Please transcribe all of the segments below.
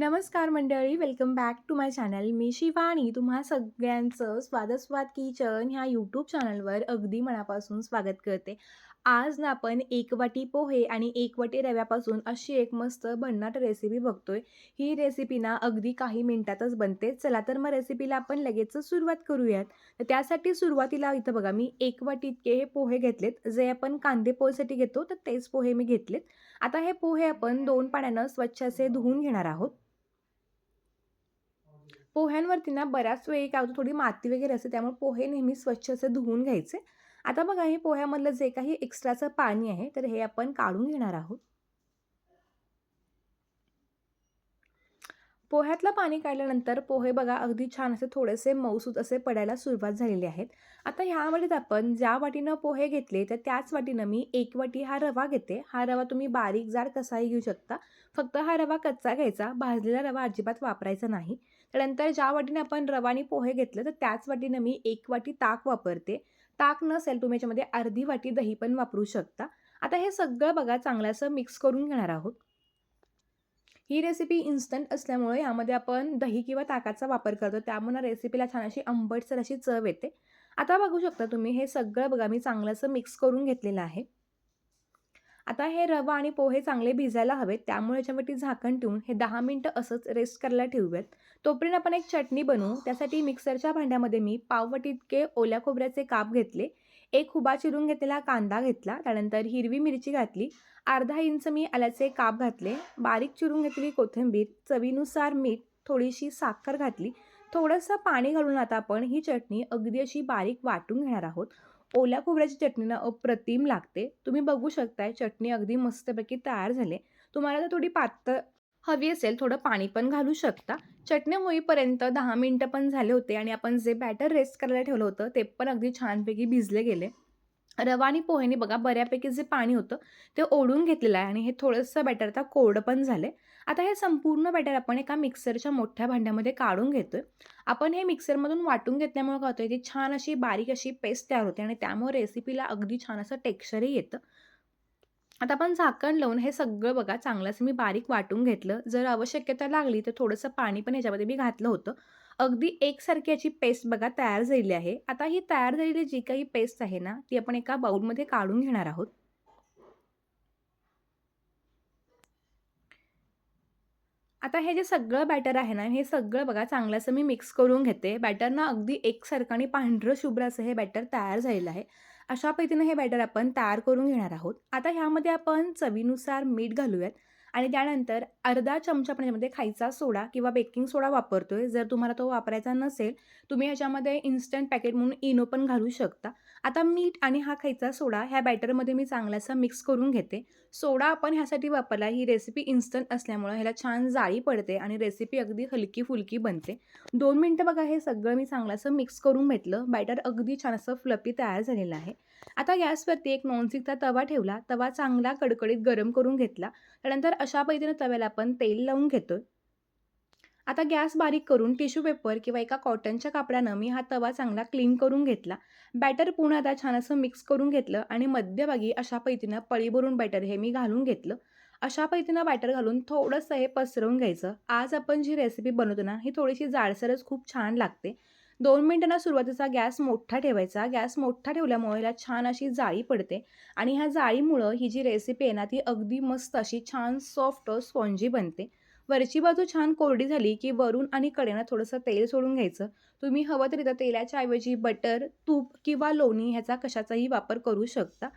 नमस्कार मंडळी welcome back to my channel मी शिवानी तुम्हा सगळ्यांचं स्वादस्वाद किचन ह्या यूट्यूब चॅनलवर अगदी मनापासून स्वागत करते. आज ना आपण एक वाटी पोहे आणि एक वाटी रव्यापासून अशी एक मस्त भन्नाट रेसिपी बघतोय. ही रेसिपी ना अगदी काही मिनिटातच बनते. चला तर मग रेसिपीला आपण लगेचच सुरुवात करूयात. तर त्यासाठी सुरुवातीला इथं बघा मी एक वाटी इतके हे पोहे घेतलेत. जे आपण कांदे पोहेसाठी घेतो तर तेच पोहे मी घेतलेत. आता हे पोहे आपण दोन पाण्यानं स्वच्छ असे धुवून घेणार आहोत. पोह्यांवरती ना बऱ्याच वेळी काय होतं थोडी माती वगैरे असते त्यामुळे पोहे नेहमी स्वच्छ असे धुवून घ्यायचे. आता बघा हे पोह्यामधलं जे काही एक्स्ट्राचं पाणी आहे तर हे आपण काढून घेणार आहोत. पोह्यातलं पाणी काढल्यानंतर पोहे बघा अगदी छान असे थोडेसे मऊसूत असे पडायला सुरुवात झालेली आहेत. आता ह्या वाटीत आपण ज्या वाटीनं पोहे घेतले तर त्याच वाटीनं मी एक वाटी हा रवा घेते. हा रवा तुम्ही बारीक जाड कसाही घेऊ शकता. फक्त हा रवा कच्चा घ्यायचा भाजलेला रवा अजिबात वापरायचा नाही. त्यानंतर ज्या वाटीने आपण रवानी पोहे घेतले तर त्याच वाटीनं मी एक वाटी ताक वापरते. ताक नसेल तुम्ही याच्यामध्ये अर्धी वाटी दही पण वापरू शकता. आता हे सगळं बघा चांगलं असं मिक्स करून घेणार आहोत. ही रेसिपी इन्स्टंट असल्यामुळे यामध्ये आपण दही किंवा ताकाचा वापर करतो. त्यामुळे रेसिपीला छान अशी आंबटसर अशी चव येते. आता बघू शकता तुम्ही हे सगळं बघा मी चांगलं असं मिक्स करून घेतलेलं आहे. आता हे रवा आणि पोहे चांगले भिजायला हवेत त्यामुळे याच्यावरती झाकण ठेवून हे दहा मिनटं असंच रेस्ट करायला ठेवूयात. तोपर्यंत आपण एक चटणी बनवू. त्यासाठी मिक्सरच्या भांड्यामध्ये मी पाववटी इतके ओल्या खोबऱ्याचे काप घेतले. एक हुबा चिरून घेतलेला कांदा घेतला. त्यानंतर हिरवी मिरची घातली. अर्धा इंच मी आल्याचे काप घातले. बारीक चिरून घेतली कोथिंबीर चवीनुसार मीठ थोडीशी साखर घातली. थोडंसं पाणी घालून आता आपण ही चटणी अगदी अशी बारीक वाटून घेणार आहोत. ओल्या खोबऱ्याची चटणी ना अप्रतिम लागते. तुम्ही बघू शकताय चटणी अगदी मस्तपैकी तयार झाले तुम्हाला जर थोडी पातळ हवी असेल थोडं पाणी पण घालू शकता. चटणी होईपर्यंत दहा मिनटं पण झाले होते आणि आपण जे बॅटर रेस्ट करायला ठेवलं होतं ते पण अगदी छानपैकी भिजले गेले. रवा आणि पोहेने बघा बऱ्यापैकी जे पाणी होतं ते ओढून घेतलेलं आहे आणि हे थोडंसं बॅटर आता कोरडं पण झालं आता हे संपूर्ण बॅटर आपण एका मिक्सरच्या मोठ्या भांड्यामध्ये काढून घेतोय. आपण हे मिक्सरमधून वाटून घेतल्यामुळे काय होतं ती छान अशी बारीक अशी पेस्ट तयार होते आणि त्यामुळे रेसिपीला अगदी छान असं टेक्स्चरही येतं. आता आपण झाकण लावून हे सगळं बघा चांगलंच मी बारीक वाटून घेतलं. जर आवश्यकता लागली तर थोडंसं पाणी पण याच्यामध्ये मी घातलं होतं. अगदी एकसारखी याची पेस्ट बघा तयार झालेली आहे. आता ही तयार झालेली जी काही पेस्ट आहे ना ती आपण एका बाउलमध्ये काढून घेणार आहोत. आता हे जे सगळं बॅटर आहे ना हे सगळं बघा चांगलं असं मी मिक्स करून घेते. बॅटर ना अगदी एकसारखं आणि पांढरं शुभ्र असं हे बॅटर तयार झालेलं आहे. अशा पद्धतीनं हे बॅटर आपण तयार करून घेणार आहोत. आता ह्यामध्ये आपण चवीनुसार मीठ घालूयात. आणि त्यानंतर अर्धा चमचा आपण याच्यामध्ये खायचा सोडा किंवा बेकिंग सोडा वापरतो आहे जर तुम्हाला तो वापरायचा नसेल तुम्ही ह्याच्यामध्ये इन्स्टंट पॅकेट म्हणून इनो पण घालू शकता. आता मीठ आणि हा खायचा सोडा ह्या बॅटरमध्ये मी चांगलासा मिक्स करून घेते. सोडा आपण ह्यासाठी वापरला ही रेसिपी इन्स्टंट असल्यामुळं ह्याला छान जाळी पडते आणि रेसिपी अगदी हलकी फुलकी बनते. दोन मिनटं बघा हे सगळं मी चांगलं मिक्स करून घेतलं. बॅटर अगदी छान असं फ्लपी तयार झालेलं आहे. आता गॅसवरती एक नॉनस्टिकचा तवा ठेवला. तवा चांगला कडकडीत गरम करून घेतला. त्यानंतर अशा पद्धतीनं तव्याला आपण तेल लावून घेतो आता गॅस बारीक करून टिश्यू पेपर किंवा एका कॉटनच्या कापडानं मी हा तवा चांगला क्लीन करून घेतला. बॅटर पूर्ण आता छान असं मिक्स करून घेतलं आणि मध्यभागी अशा पद्धतीनं पळी भरून बॅटर हे मी घालून घेतलं. अशा पद्धतीनं बॅटर घालून थोडंसं हे पसरवून घ्यायचं. आज आपण जी रेसिपी बनवतो ना ही थोडीशी जाडसरच खूप छान लागते. दोन मिनटांना सुरुवातीचा गॅस मोठा ठेवायचा. गॅस मोठा ठेवल्यामुळे याला छान अशी जाळी पडते आणि ह्या जाळीमुळं ही जी रेसिपी आहे ना ती अगदी मस्त अशी छान सॉफ्ट स्पॉन्जी बनते. वरची बाजू छान कोरडी झाली की वरून आणि कडेनं थोडंसं तेल सोडून घ्यायचं. तुम्ही हवं तरी तर तेलाच्या ऐवजी बटर तूप किंवा लोणी ह्याचा कशाचाही वापर करू शकता.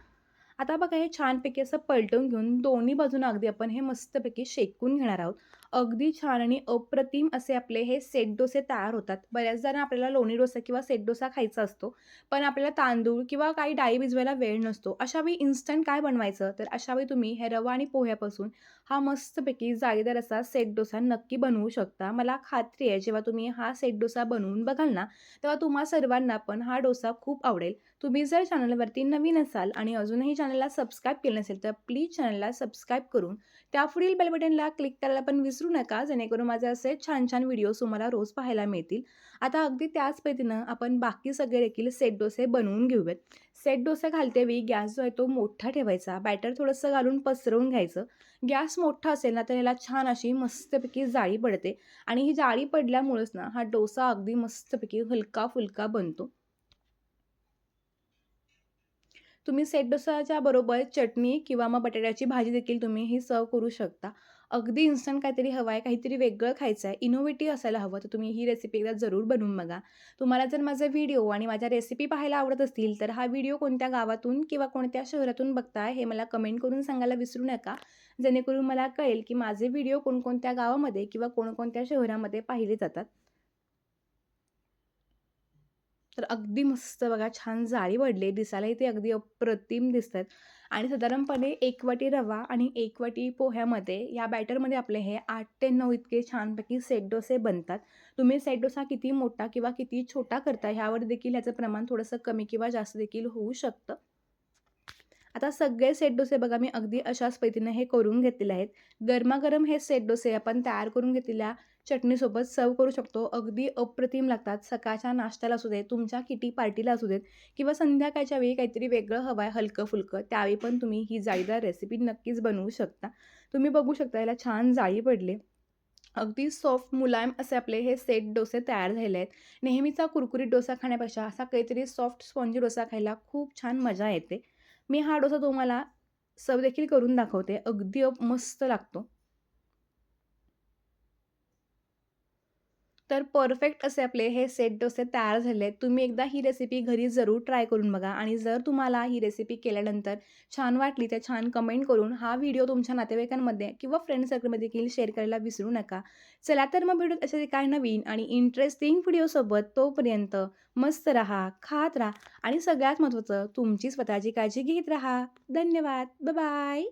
आता बघा हे छानपैकी असं पलटून घेऊन दोन्ही बाजूनं अगदी आपण हे मस्तपैकी शेकून घेणार आहोत. अगदी छान आणि अप्रतिम असे आपले हे सेट डोसे तयार होतात. बऱ्याचदा आपल्याला लोणी डोसा किंवा सेट डोसा खायचा असतो पण आपल्याला तांदूळ किंवा काही डाळी भिजवायला वेळ नसतो. अशावेळी इन्स्टंट काय बनवायचं? तर अशावेळी तुम्ही हे रवा आणि पोह्यापासून हा मस्तपैकी जाळीदार असा सेट डोसा नक्की बनवू शकता. मला खात्री आहे जेव्हा तुम्ही हा सेट डोसा बनवून बघाल ना तेव्हा तुम्हा सर्वांना पण हा डोसा खूप आवडेल. तुम्ही जर चॅनलवरती नवीन असाल आणि अजूनही चॅनलला सबस्क्राईब केलं नसेल तर प्लीज चॅनलला सबस्क्राईब करून त्यापुढील पुढील बेलबटनला क्लिक करायला पण विसरू नका जेणेकरून माझे असे छान छान व्हिडिओज तुम्हाला रोज पाहायला मिळतील. आता अगदी त्याच पद्धतीनं आपण बाकी सगळे देखील सेट डोसे बनवून घेऊयात. सेट डोसे घालते वेळी गॅस जो आहे तो मोठा ठेवायचा बॅटर थोडंसं घालून पसरवून घ्यायचं. गॅस मोठा असेल ना तर ह्याला छान अशी मस्तपैकी जाळी पडते. आणि ही जाळी पडल्यामुळेच ना हा डोसा अगदी मस्तपैकी हलका फुलका बनतो. तुम्ही सेट डोसाच्या बरोबर चटणी किंवा मग बटाट्याची भाजी देखील तुम्ही ही सर्व करू शकता. अगदी इन्स्टंट काहीतरी हवं आहे काहीतरी वेगळं खायचं आहे इनोव्हेटिव्ह असायला हवं तर तुम्ही ही रेसिपी एकदा जरूर बनवून बघा. तुम्हाला जर माझा व्हिडिओ आणि माझ्या रेसिपी पाहायला आवडत असतील तर हा व्हिडिओ कोणत्या गावातून किंवा कोणत्या शहरातून बघताय हे मला कमेंट करून सांगायला विसरू नका. जेणेकरून मला कळेल की माझे व्हिडिओ कोणकोणत्या गावामध्ये किंवा कोणकोणत्या शहरामध्ये पाहिले जातात. तर अगदी मस्त बघा छान जाळी पडले दिसायलाही ते अगदी अप्रतिम दिसत आहेत आणि साधारणपणे एक वाटी रवा आणि एक वाटी पोह्यामध्ये या बॅटरमध्ये आपले हे आठ ते नऊ इतके छानपैकी सेट डोसे बनतात. तुम्ही सेट डोसा किती मोठा किंवा किती छोटा करता ह्यावर देखील ह्याचं प्रमाण थोडंसं कमी किंवा जास्त देखील होऊ शकतं. आता सगळे सेट डोसे बघा मी अगदी अशाच पद्धतीने हे करून घेतलेले आहेत. गरमागरम हे सेट डोसे आपण तयार करून घेतलेल्या चटणीसोबत सर्व करू शकतो. अगदी अप्रतिम लागतात. सकाळच्या नाश्त्याला असू देत तुमच्या किटी पार्टीला असू देत किंवा संध्याकाळच्या वेळी काहीतरी वेगळं हवं आहे हलकं फुलकं त्यावेळी पण तुम्ही ही जाळीदार रेसिपी नक्कीच बनवू शकता. तुम्ही बघू शकता याला छान जाळी पडली. अगदी सॉफ्ट मुलायम असे आपले हे सेट डोसे तयार झालेले आहेत. नेहमीचा कुरकुरीत डोसा खाण्यापेक्षा असा काहीतरी सॉफ्ट स्पॉन्जी डोसा खायला खूप छान मजा येते. मी हा डोसा तुम्हाला सब देखील करून दाखवते. अगदी मस्त लागतो. तर परफेक्ट असे आपले हे सेट डोसे तयार झाले तुम्ही एकदा ही रेसिपी घरी जरूर ट्राय करून बघा आणि जर तुम्हाला ही रेसिपी केल्यानंतर छान वाटली तर छान कमेंट करून हा व्हिडिओ तुमच्या नातेवाईकांमध्ये किंवा फ्रेंड सर्कलमध्ये देखील शेअर करायला विसरू नका. चला तर मग भेटूत असे काय नवीन आणि इंटरेस्टिंग व्हिडिओसोबत तोपर्यंत मस्त राहा खात राहा आणि सगळ्यात महत्त्वाचं तुमची स्वतःची काळजी घेत राहा. धन्यवाद. बाय